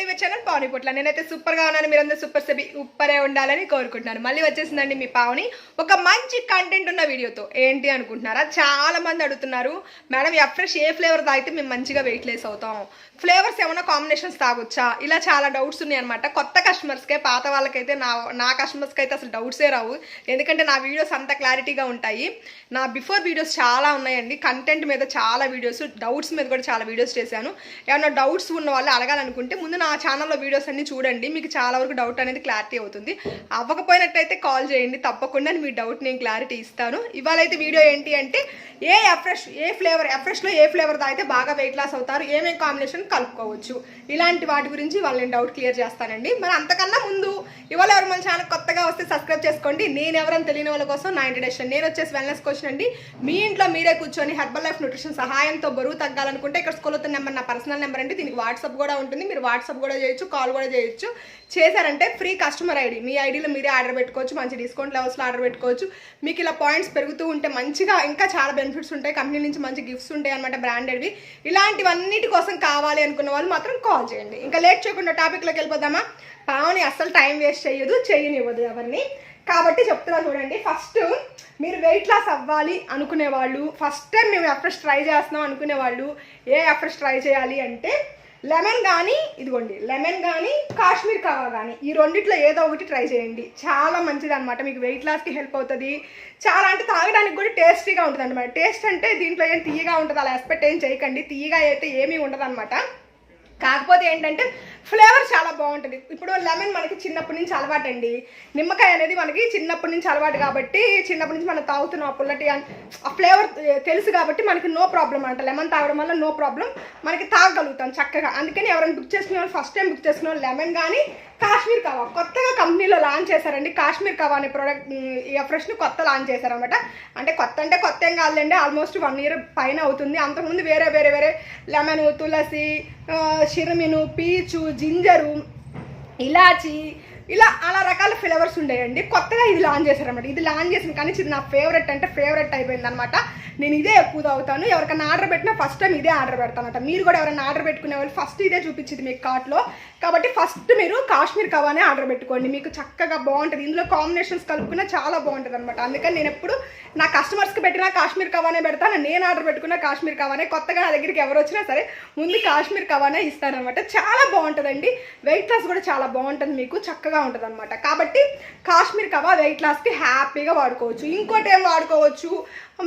TV channel Pavani పొట్ల. నేనైతే సూపర్గా ఉన్నాను. మీరందరూ సూపర్ సెబి ఉప్పరే ఉండాలని కోరుకుంటున్నాను. మళ్ళీ వచ్చేసిందండి మీ పావని. ఒక మంచి కంటెంట్ ఉన్న వీడియోతో. ఏంటి అనుకుంటున్నారా? చాలా మంది అడుగుతున్నారు మేడం ఎఫ్రెష్ ఏ ఫ్లేవర్ తాగితే మేము మంచిగా వెయిట్ లెస్ అవుతాం. ఫ్లేవర్స్ ఏమైనా కాంబినేషన్స్ తాగొచ్చా? ఇలా చాలా డౌట్స్ ఉన్నాయి అనమాట కొత్త కస్టమర్స్కే పాత వాళ్ళకైతే నా నా కస్టమర్స్కి అయితే అసలు డౌట్సే రావు. ఎందుకంటే నా వీడియోస్ అంత క్లారిటీగా ఉంటాయి. నా బిఫోర్ వీడియోస్ చాలా ఉన్నాయండి. కంటెంట్ మీద చాలా వీడియోస్ డౌట్స్ మీద కూడా చాలా వీడియోస్ చేశాను. ఏమైనా డౌట్స్ ఉన్న వాళ్ళు అడగాలనుకుంటే ముందు నా ఛానల్లో వీడియోస్ అన్ని చూడండి. మీకు చాలా వరకు డౌట్ అనేది క్లారిటీ అవుతుంది. అవ్వకపోయినట్టయితే కాల్ చేయండి. తప్పకుండా మీ డౌట్ నేను క్లారిటీ ఇస్తాను. ఇవాళ అయితే వీడియో ఏంటి అంటే ఏ ఎఫ్రెష్ ఏ ఫ్లేవర్ ఎఫ్రెష్లో ఏ ఫ్లేవర్ తాగితే బాగా వెయిట్ లాస్ అవుతారు ఏమేం కాంబినేషన్ కలుపుకోవచ్చు. ఇలాంటి వాటి గురించి వాళ్ళు నేను డౌట్ క్లియర్ చేస్తానండి. మరి అంతకన్నా ముందు ఇవాళ ఎవరు మన ఛానల్ కొత్తగా వస్తే సబ్స్క్రైబ్ చేసుకోండి. నేను ఎవరైనా తెలియని వాళ్ళ కోసం నా ఇంట్రడక్షన్ నేను వచ్చేసి వెల్నెస్ కోచ్ అండి. మీ ఇంట్లో మీరే కూర్చొని హెర్బల్ లైఫ్ న్యూట్రిషన్ సహాయంతో బరువు తగ్గాలనుకుంటే ఇక్కడ స్కూల్ అవుతున్న నెంబర్ నా పర్సనల్ నెంబర్ అండి. దీనికి వాట్సాప్ కూడా ఉంటుంది. మీరు వాట్సాప్ కూడా చేయొచ్చు కాల్ కూడా చేయొచ్చు చేశారంటే ఫ్రీ కస్టమర్ ఐడి మీ ఐడిలో మీరే ఆర్డర్ పెట్టుకోవచ్చు మంచి డిస్కౌంట్ లెవెల్స్లో ఆర్డర్ పెట్టుకోవచ్చు మీకు ఇలా పాయింట్స్ పెరుగుతూ ఉంటే మంచిగా ఇంకా చాలా బెనిఫిట్స్ ఉంటాయి కంపెనీ నుంచి మంచి గిఫ్ట్స్ ఉంటాయి అనమాట బ్రాండెడ్వి ఇలాంటివన్నిటి కోసం కావాలి అనుకున్న వాళ్ళు మాత్రం కాల్ చేయండి ఇంకా లేట్ చేయకుండా టాపిక్లోకి వెళ్ళిపోదామా పావని అస్సలు టైం వేస్ట్ చేయదు చేయనివ్వదు ఎవరిని కాబట్టి చెప్తున్నా చూడండి ఫస్ట్ మీరు వెయిట్ లాస్ అవ్వాలి అనుకునే వాళ్ళు ఫస్ట్ టైం మేము ఎఫ్రెష్ ట్రై చేస్తున్నాం అనుకునే వాళ్ళు ఏ ఎఫ్రెష్ ట్రై చేయాలి అంటే లెమన్ కానీ ఇదిగోండి లెమన్ కానీ కాశ్మీర్ కవా కానీ ఈ రెండిట్లో ఏదో ఒకటి ట్రై చేయండి. చాలా మంచిది అనమాట మీకు వెయిట్ లాస్కి హెల్ప్ అవుతుంది. చాలా అంటే తాగడానికి కూడా టేస్టీగా ఉంటుంది అనమాట టేస్ట్ అంటే దీంట్లో ఏం తీయగా ఉంటుంది అలా ఎక్స్పెక్ట్ ఏం చేయకండి. తీయగా అయితే ఏమీ ఉండదు అనమాట కాకపోతే ఏంటంటే ఫ్లేవర్ చాలా బాగుంటుంది. ఇప్పుడు లెమన్ మనకి చిన్నప్పటి నుంచి అలవాటు అండి నిమ్మకాయ అనేది మనకి చిన్నప్పటి నుంచి అలవాటు కాబట్టి చిన్నప్పటి నుంచి మనం తాగుతున్నాం ఆ పుల్లటి ఆ ఫ్లేవర్ తెలుసు కాబట్టి మనకి నో ప్రాబ్లం అంట. లెమన్ తాగడం వల్ల నో ప్రాబ్లం మనకి తాగగలుగుతాం చక్కగా. అందుకని ఎవరైనా బుక్ చేసుకునే ఫస్ట్ టైం బుక్ చేసుకున్న లెమన్ కానీ కాశ్మీర్ కవా. కొత్తగా కంపెనీలో లాంచ్ చేశారండి. కాశ్మీర్ కవా అనే ప్రోడక్ట్ ఈ ఫ్రెష్ని కొత్త లాంచ్ చేశారనమాట అంటే కొత్త అంటే కొత్త ఏం కాదులేండి. ఆల్మోస్ట్ వన్ ఇయర్ పైన అవుతుంది. అంతకుముందు వేరే వేరే వేరే లెమన్ తులసి షిరమిను పీచు జింజరు ఇలాచి ఇలా అలా రకాల ఫ్లేవర్స్ ఉండేయండి. కొత్తగా ఇది లాంచ్ చేశారన్నమాట. ఇది లాంచ్ చేసిన కానీ ఇది నా ఫేవరెట్ అంటే ఫేవరెట్ అయిపోయింది అనమాట నేను ఇదే ఎక్కువ తాగుతాను. ఎవరికైనా ఆర్డర్ పెట్టినా ఫస్ట్ టైం ఇదే ఆర్డర్ పెడతానట మీరు కూడా ఎవరైనా ఆర్డర్ పెట్టుకునే వాళ్ళు ఫస్ట్ ఇదే చూపించింది మీకు కార్ట్లో కాబట్టి ఫస్ట్ మీరు కాశ్మీర్ కవానే ఆర్డర్ పెట్టుకోండి. మీకు చక్కగా బాగుంటుంది. ఇందులో కాంబినేషన్స్ కలుపుకున్నా చాలా బాగుంటుంది అనమాట అందుకని నేను ఎప్పుడు నా కస్టమర్స్కి పెట్టినా కాశ్మీర్ కవానే పెడతాను. నేను ఆర్డర్ పెట్టుకున్న కాశ్మీర్ కవానే. కొత్తగా నా దగ్గరికి ఎవరు వచ్చినా సరే ముందు కాశ్మీర్ కవానే ఇస్తానమాట చాలా బాగుంటుందండి. వెయిట్ లాస్ కూడా చాలా బాగుంటుంది మీకు. చక్కగా ఉంటుంది అనమాట కాబట్టి కాబట్టి కాశ్మీర్ కవా వెయిట్ లాస్కి హ్యాపీగా వాడుకోవచ్చు. ఇంకోటి ఏం వాడుకోవచ్చు?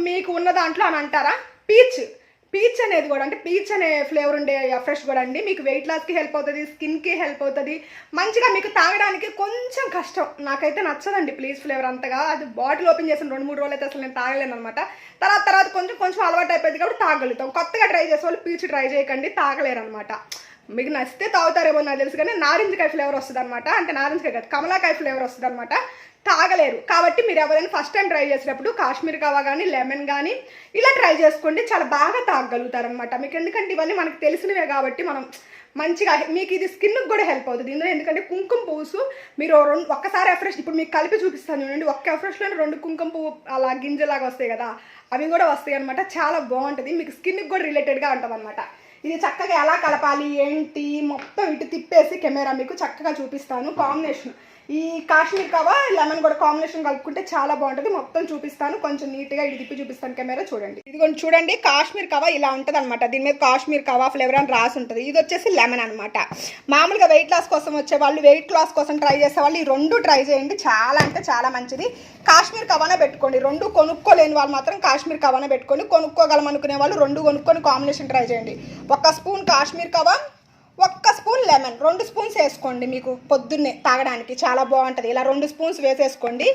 మీకు ఉన్న దాంట్లో అని అంటారా? పీచ్. పీచ్ అనేది కూడా అంటే పీచ్ అనే ఫ్లేవర్ ఉండే ఫ్రెష్ కూడా అండి. మీకు వెయిట్ లాస్కి హెల్ప్ అవుతుంది స్కిన్కి హెల్ప్ అవుతుంది. మంచిగా మీకు తాగడానికి కొంచెం కష్టం. నాకైతే నచ్చదండి ప్లీజ్ ఫ్లేవర్ అంతగా. అది బాటిల్ ఓపెన్ చేసిన రెండు మూడు రోజులు అయితే అసలు నేను తాగలేను అనమాట తర్వాత తర్వాత కొంచెం కొంచెం అలవాటు అయిపోయింది కాబట్టి తాగలుగుతాం. కొత్తగా ట్రై చేసే వాళ్ళు పీచ్ ట్రై చేయకండి తాగలేరు అనమాట మీకు నచ్చితే తాగుతారేమో నాకు తెలుసు కానీ నారింజకాయ ఫ్లేవర్ వస్తుంది అనమాట అంటే నారింజకాయ కాదు కమలాకాయ ఫ్లేవర్ వస్తుంది అనమాట తాగలేరు. కాబట్టి మీరు ఎవరైనా ఫస్ట్ టైం ట్రై చేసినప్పుడు కాశ్మీర్ కావా కానీ లెమన్ కానీ ఇలా ట్రై చేసుకోండి. చాలా బాగా తాగలుగుతారనమాట మీకు ఎందుకంటే ఇవన్నీ మనకు తెలిసినవే కాబట్టి మనం మంచిగా మీకు ఇది స్కిన్కి కూడా హెల్ప్ అవుతుంది. ఇందులో ఎందుకంటే కుంకుమ పువ్వుసు మీరు రెండు ఒక్కసారి ఎఫ్రెష్ ఇప్పుడు మీకు కలిపి చూపిస్తాను చూడండి. ఒక్క ఎఫ్రెష్లోనే రెండు కుంకుమ పువ్వు అలా గింజలాగా వస్తాయి కదా అవి కూడా వస్తాయి అనమాట చాలా బాగుంటుంది. మీకు స్కిన్కి కూడా రిలేటెడ్గా ఉంటుంది అనమాట ఇది చక్కగా ఎలా కలపాలి ఏంటి? మొత్తం ఇటు తిప్పేసి కెమెరా మీకు చక్కగా చూపిస్తాను. కాంబినేషన్ ఈ కాశ్మీర్ కవా లెమన్ కూడా కాంబినేషన్ కలుపుకుంటే చాలా బాగుంటుంది. మొత్తం చూపిస్తాను. కొంచెం నీట్గా ఇటు తిప్పి చూపిస్తాను కెమెరా. చూడండి. ఇది కొంచెం చూడండి. కాశ్మీర్ కవా ఇలా ఉంటుంది అనమాట దీని మీద కాశ్మీర్ కవా ఫ్లేవర్ అని రాసి ఉంటుంది. ఇది వచ్చేసి లెమన్ అనమాట మామూలుగా వెయిట్ లాస్ కోసం వచ్చే వాళ్ళు వెయిట్ లాస్ కోసం ట్రై చేసే వాళ్ళు ఈ రెండు ట్రై చేయండి. చాలా అంటే చాలా మంచిది. కాశ్మీర్ కవానే పెట్టుకోండి. రెండు కొనుక్కోలేని వాళ్ళు మాత్రం కాశ్మీర్ కవానే పెట్టుకోండి. కొనుక్కోగలం అనుకునే వాళ్ళు రెండు కొనుక్కొని కాంబినేషన్ ట్రై చేయండి. ఒక స్పూన్ కాశ్మీర్ కవా ఒక్క స్పూన్ లెమన్ రెండు స్పూన్స్ వేసుకోండి మీకు పొద్దున్నే తాగడానికి. చాలా బాగుంటుంది. ఇలా రెండు స్పూన్స్ వేసేసుకోండి.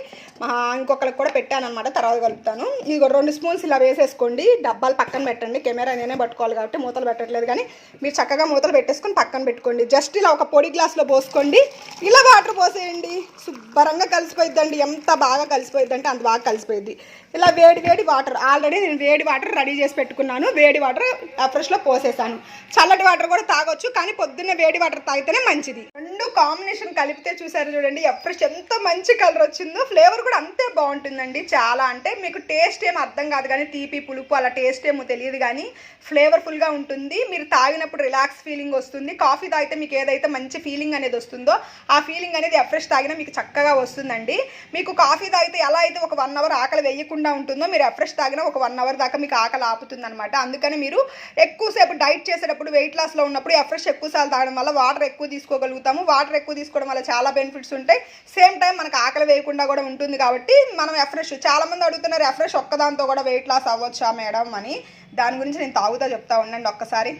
ఇంకొకరికి కూడా పెట్టాను అనమాట తర్వాత కలుపుతాను. ఇదిగో రెండు స్పూన్స్ ఇలా వేసేసుకోండి. డబ్బాలు పక్కన పెట్టండి. కెమెరా నేనే పట్టుకోవాలి కాబట్టి మూతలు పెట్టట్లేదు కానీ మీరు చక్కగా మూతలు పెట్టేసుకొని పక్కన పెట్టుకోండి. జస్ట్ ఇలా ఒక పొడి గ్లాస్లో పోసుకోండి. ఇలా వాటర్ పోసేయండి. శుభ్రంగా కలిసిపోయిద్దండి. ఎంత బాగా కలిసిపోయిద్ది అంటే అంత బాగా కలిసిపోయింది ఇలా వేడి వేడి వాటర్ ఆల్రెడీ నేను వేడి వాటర్ రెడీ చేసి పెట్టుకున్నాను. వేడి వాటర్ ఫ్రెష్లో పోసేసాను. చల్లటి వాటర్ కూడా తాగొచ్చు కానీ పొద్దున్న వేడి వాటర్ తాగితేనే మంచిది. రెండు కాంబినేషన్ కలిపితే చూసారు చూడండి ఎఫ్రెష్ ఎంత మంచి కలర్ వచ్చిందో ఫ్లేవర్ కూడా అంతే బాగుంటుందండి. చాలా అంటే మీకు టేస్ట్ ఏం అర్థం కాదు కానీ తీపి పులుపు అలా టేస్ట్ ఏమో తెలియదు కానీ ఫ్లేవర్ఫుల్గా ఉంటుంది. మీరు తాగినప్పుడు రిలాక్స్ ఫీలింగ్ వస్తుంది. కాఫీ తాగితే మీకు ఏదైతే మంచి ఫీలింగ్ అనేది వస్తుందో ఆ ఫీలింగ్ అనేది ఎఫ్రెష్ తాగినా మీకు చక్కగా వస్తుందండి. మీకు కాఫీ తాగితే ఎలా అయితే ఒక వన్ అవర్ ఆకలి వేయకుండా ఉంటుందో మీరు ఎఫ్రెష్ తాగినా ఒక వన్ అవర్ దాకా మీకు ఆకలి ఆపుతుంది అనమాట అందుకని మీరు ఎక్కువసేపు డైట్ చేసేటప్పుడు వెయిట్ లాస్లో ఉన్నప్పుడు ఎఫ్రెష్ ఎక్కువ సార్లు తాగడం వల్ల వాటర్ ఎక్కువ తీసుకోగలుగుతాము. వాటర్ ఎక్కువ తీసుకోవడం వల్ల చాలా బెనిఫిట్స్ ఉంటాయి. సేమ్ టైం మనకు ఆకలి వేయకుండా కూడా ఉంటుంది కాబట్టి మనం ఎఫ్రెష్ చాలా మంది అడుగుతున్నారు ఎఫ్రెష్ ఒక్కదాంతో కూడా వెయిట్ లాస్ అవ్వచ్చా మేడం? అని. దాని గురించి నేను తాగుతా చెప్తా ఉండండి ఒక్కసారి.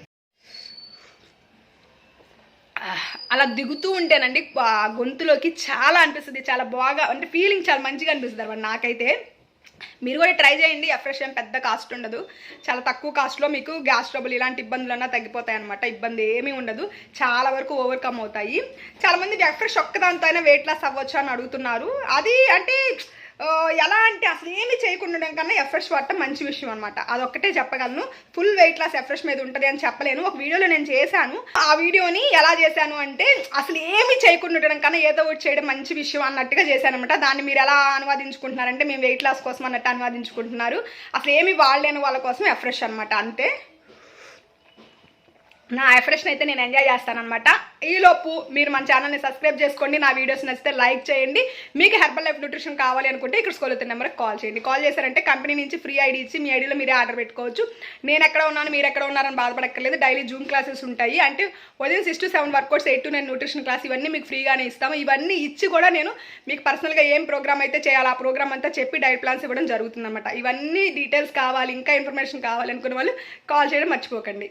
అలా దిగుతూ ఉంటేనండి ఆ గొంతులోకి చాలా అనిపిస్తుంది. చాలా బాగా అంటే ఫీలింగ్ చాలా మంచిగా అనిపిస్తుంది అనమాట నాకైతే. మీరు కూడా ట్రై చేయండి. ఎఫ్రెష్ ఏం పెద్ద కాస్ట్ ఉండదు. చాలా తక్కువ కాస్ట్లో మీకు గ్యాస్ ట్రబుల్ ఇలాంటి ఇబ్బందులన్నా తగ్గిపోతాయి అనమాట ఇబ్బంది ఏమీ ఉండదు. చాలా వరకు ఓవర్కమ్ అవుతాయి. చాలామంది ఎఫ్రెష్ ఒక్కదాంతో అయినా వెయిట్ లాస్ అవ్వచ్చు అని అడుగుతున్నారు. అది అంటే ఎలా అంటే అసలు ఏమి చేయకుండా కన్నా ఎఫ్రెష్ వాడటం మంచి విషయం అనమాట అదొక్కటే చెప్పగలను. ఫుల్ వెయిట్ లాస్ ఎఫ్రెష్ మీద ఉంటుంది అని చెప్పలేను. ఒక వీడియోలో నేను చేశాను. ఆ వీడియోని ఎలా చేశాను అంటే అసలు ఏమి చేయకుండా ఉండడం కన్నా ఏదో ఒకటి చేయడం మంచి విషయం అన్నట్టుగా చేశాను అనమాట దాన్ని మీరు ఎలా అనువాదించుకుంటున్నారంటే మేము వెయిట్ లాస్ కోసం అన్నట్టు అనువాదించుకుంటున్నారు. అసలు ఏమి వాడలేని వాళ్ళ కోసం ఎఫ్రెష్ అనమాట అంతే. నా ఎఫ్రెషన్ అయితే నేను ఎంజాయ్ చేస్తానమాట ఈలోపు మీరు మన ఛానల్ని సబ్స్క్రైబ్ చేసుకోండి నా వీడియోస్ నచ్చితే లైక్ చేయండి. మీకు హెర్బల్ లైఫ్ న్యూట్రిషన్ కావాలి అనుకుంటే ఇక్కడ స్కూల్ అవుతున్న నెంబర్కి కాల్ చేయండి. కాల్ చేశారంటే కంపెనీ నుంచి ఫ్రీ ఐడి ఇచ్చి మీ ఐడిలో మీరే ఆర్డర్ పెట్టుకోవచ్చు. నేను ఎక్కడ ఉన్నాను మీరు ఎక్కడ ఉన్నారని బాధపడక్కర్లేదు. డైలీ జూమ్ క్లాసెస్ ఉంటాయి. అంటే ఉదయం six to seven workouts eight to nine nutrition class ఇవన్నీ మీకు ఫ్రీగానే ఇస్తాము. ఇవన్నీ ఇచ్చి కూడా నేను మీకు పర్సనల్గా ఏం ప్రోగ్రామ్ అయితే చేయాలి ఆ ప్రోగ్రామ్ అంతా చెప్పి డైట్ ప్లాన్స్ ఇవ్వడం జరుగుతుందన్నమాట. ఇవన్నీ డీటెయిల్స్ కావాలి ఇంకా ఇన్ఫర్మేషన్ కావాలనుకునే వాళ్ళు కాల్ చేయడం మర్చిపోకండి.